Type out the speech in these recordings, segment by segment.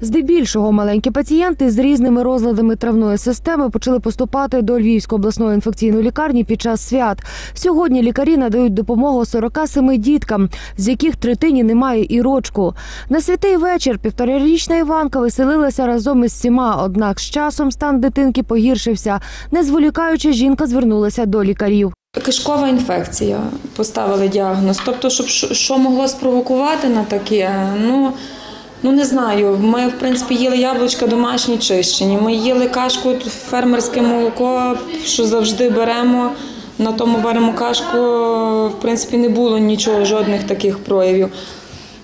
Здебільшого маленькі пацієнти з різними розладами травної системи почали поступати до Львівської обласної інфекційної лікарні під час свят. Сьогодні лікарі надають допомогу 47 діткам, з яких третині немає і рочку. На святий вечір півторарічна Іванка веселилася разом із всіма. Однак з часом стан дитинки погіршився. Не зволікаючи, жінка звернулася до лікарів. Кишкова інфекція поставили діагноз. Тобто, щоб що що могло спровокувати на таке, ну. Ну не знаю. Ми в принципі їли яблучка домашні чищені. Ми їли кашку фермерське молоко, що завжди беремо. На тому беремо кашку. В принципі, не було нічого, жодних таких проявів.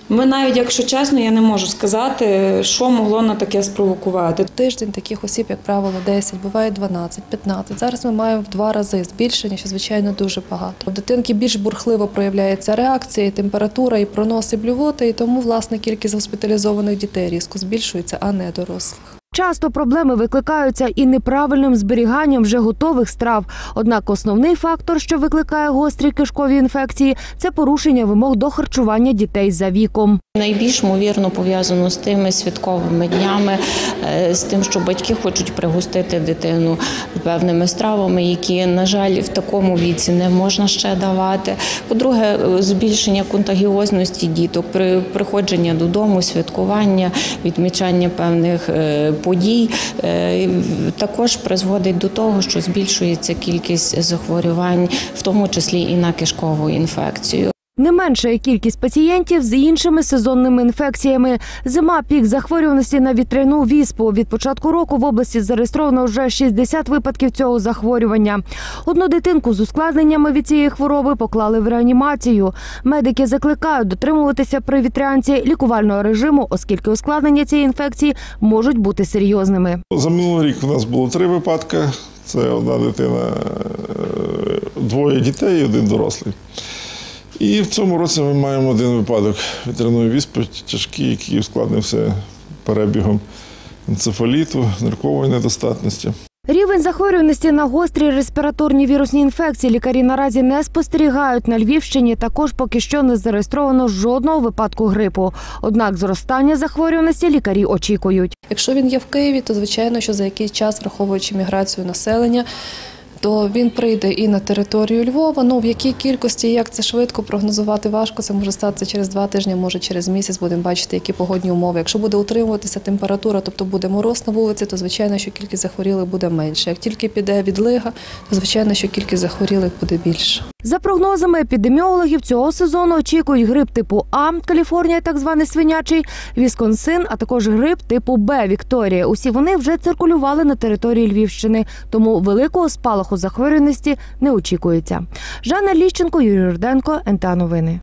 Ми навіть, якщо чесно, я не можу сказати, що могло на таке спровокувати. Тиждень таких осіб, як правило, 10, буває 12, 15. Зараз ми маємо в два рази збільшення, що звичайно дуже багато. У дитинки більш бурхливо проявляється реакція, і температура, і пронос, і блювота, і тому власне кількість госпіталізованих дітей різко збільшується, а не дорослих. Часто проблеми викликаються і неправильним зберіганням вже готових страв. Однак основний фактор, що викликає гострі кишкові інфекції, це порушення вимог до харчування дітей за віком. Найбільш ймовірно пов'язано з тими святковими днями, е, з тим, що батьки хочуть пригостити дитину певними стравами, які, на жаль, в такому віці не можна ще давати. По-друге, е, збільшення контагіозності діток, при приходження додому, святкування, відмічання певних е, подій е, також призводить до того, що збільшується кількість захворювань, в тому числі і на кишкову інфекцію. Не менша кількість пацієнтів з іншими сезонними інфекціями. Зима пік захворюваності на вітряну віспу. Від початку року в області зареєстровано вже 60 випадків цього захворювання. Одну дитинку з ускладненнями від цієї хвороби поклали в реанімацію. Медики закликають дотримуватися при вітрянці лікувального режиму, оскільки ускладнення цієї інфекції можуть бути серйозними. За минулий рік у нас було три випадки. Це одна дитина, е, двоє дітей і один дорослий. І в цьому році ми маємо один випадок вітряної віспи, тяжкий, який ускладнився перебігом енцефаліту, ниркової недостатності. Рівень захворюваності на гострі респіраторні вірусні інфекції лікарі наразі не спостерігають. На Львівщині також поки що не зареєстровано жодного випадку грипу. Однак зростання захворюваності лікарі очікують. Якщо він є в Києві, то звичайно, що за якийсь час, враховуючи міграцію населення, то він прийде і на територію Львова. Ну в якій кількості, як це швидко прогнозувати важко. Це може статися через два тижні, може через місяць. Будемо бачити, які погодні умови. Якщо буде утримуватися температура, тобто буде мороз на вулиці, то звичайно, що кількість захворілих буде менше. Як тільки піде відлига, то звичайно, що кількість захворілих буде більше. За прогнозами епідеміологів, цього сезону очікують грип типу А, Каліфорнія, так званий свинячий, Вісконсин, а також грип типу Б, Вікторія. Усі вони вже циркулювали на території Львівщини, тому великого спалаху захворюваності не очікується. Жанна Ліщенко, Юрій Руденко, НТА Новини.